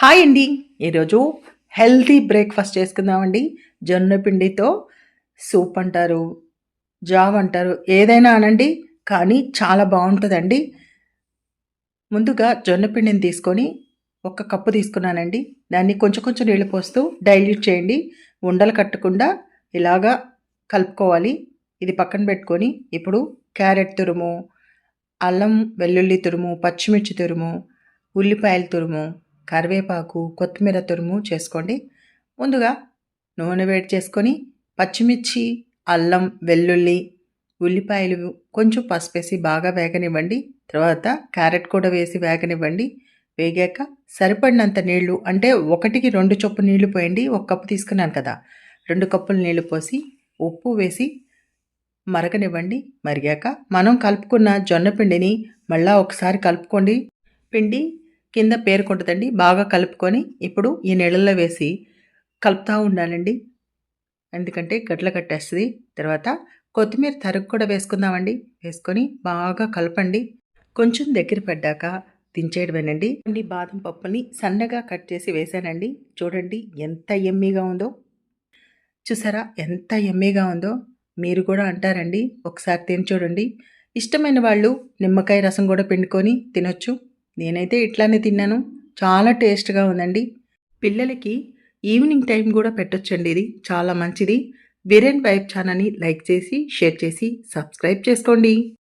Hi అండి. ఈరోజు healthy breakfast చేసుకుందామండి. జొన్న పిండితో సూప్ అంటారు జావ్ అంటారు ఏదైనా అనండి కానీ చాలా బాగుంటుందండి. ముందుగా జొన్న పిండిని తీసుకొని ఒక కప్పు తీసుకున్నానండి. దాన్ని కొంచెం కొంచెం నీళ్ళు పోస్తూ డైల్యూట్ చేయండి. ఉండలు కట్టకుండా ఇలాగా కలుపుకోవాలి. ఇది పక్కన పెట్టుకొని ఇప్పుడు క్యారెట్ తురుము అల్లం వెల్లుల్లి తురుము పచ్చిమిర్చి తురుము ఉల్లిపాయల తురుము కరివేపాకు కొత్తిమీర తురుము చేసుకోండి. ముందుగా నూనె వేడి చేసుకొని పచ్చిమిర్చి అల్లం వెల్లుల్లి ఉల్లిపాయలు కొంచెం పసుపు వేసి బాగా వేగనివ్వండి. తర్వాత క్యారెట్ కూడా వేసి వేగనివ్వండి. వేగాక సరిపడినంత నీళ్ళు అంటే ఒకటికి రెండు చొప్పు నీళ్ళు పోయండి. ఒక కప్పు తీసుకున్నాను కదా. రెండు కప్పులు నీళ్ళు పోసి ఉప్పు వేసి మరగనివ్వండి. మరిగాక మనం కలుపుకున్న జొన్న పిండిని మళ్ళా ఒకసారి కలుపుకోండి. పిండి కింద పేరుకుంటుందండి బాగా కలుపుకొని ఇప్పుడు ఈ నీళ్ళల్లో వేసి కలుపుతూ ఉండాలండి. ఎందుకంటే గడ్డలు కట్టేస్తుంది. తర్వాత కొత్తిమీర తరుగు కూడా వేసుకుందామండి. వేసుకొని బాగా కలపండి. కొంచెం దగ్గర పడ్డాక దించేయడమేనండి. అండి బాదం పప్పుని సన్నగా కట్ చేసి వేసానండి. చూడండి ఎంత ఎమ్మీగా ఉందో. చూసారా ఎంత ఎమ్మీగా ఉందో. మీరు కూడా అంటారండి. ఒకసారి తిని చూడండి. ఇష్టమైన వాళ్ళు నిమ్మకాయ రసం కూడా పిండుకొని తినొచ్చు. నేనైతే ఇట్లానే తిన్నాను. చాలా టేస్ట్గా ఉందండి. పిల్లలకి ఈవినింగ్ టైం కూడా పెట్టొచ్చండి ఇది. చాలా మంచిది. వీరేన్ పైప్ ఛానల్ని లైక్ చేసి షేర్ చేసి సబ్స్క్రైబ్ చేసుకోండి.